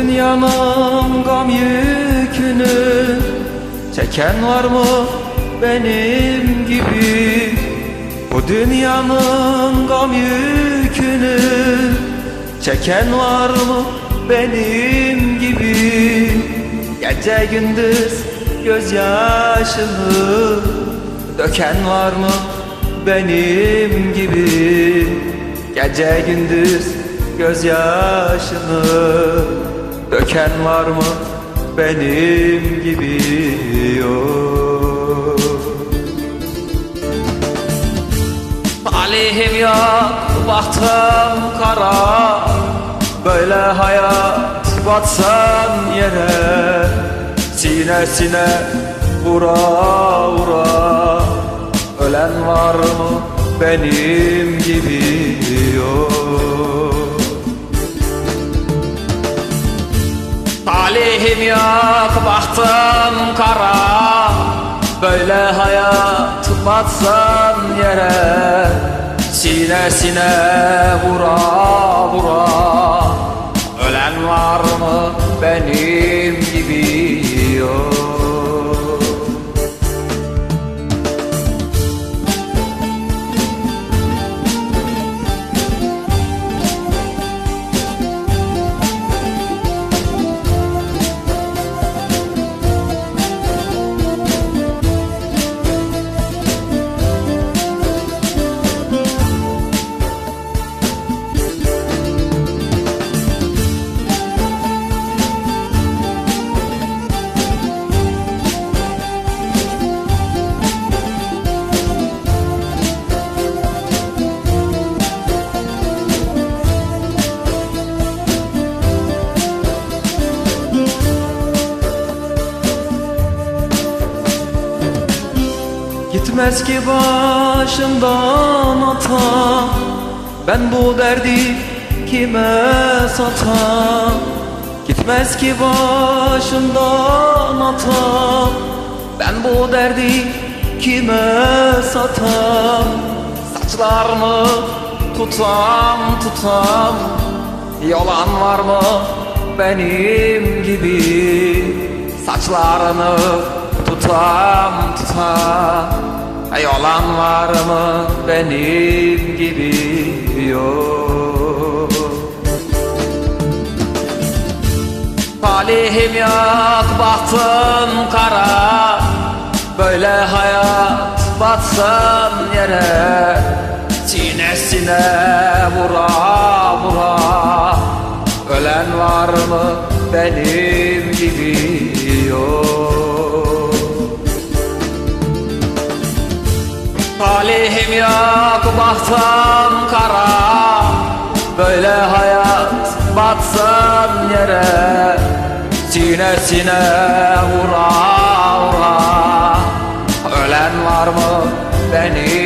dünyanın gam yükünü Çeken var mı benim gibi? Bu dünyanın gam yükünü Çeken var mı benim gibi? Gece gündüz gözyaşını Döken var mı benim gibi? Gece gündüz gözyaşını Döken var mı? Benim gibi yok. Talihim yok, bahtım kara. Böyle hayat batsan yere Sinesine vura vura. Ölen var mı? Benim gibi yok Talihim yok, bahtım kara. Böyle hayat batsan yere Sinesine vura vura. Ölen var mı Gitmez ki başımdan ata. Ben bu derdi kime satam? Gitmez ki başımdan ata. Ben bu derdi kime satam? Saçlarımı tutam tutam? Yolan var mı benim gibi? Saçlarını tutam tutam Ay olan var mı benim gibi yok Talihim yok bahtım kara. Böyle hayat batsın yere Sinesine vura vura. Ölen var mı benim gibi yok Talihim yok bahtım kara Böyle hayat batsın yere Sinesine vura vura. Ölen var mı beni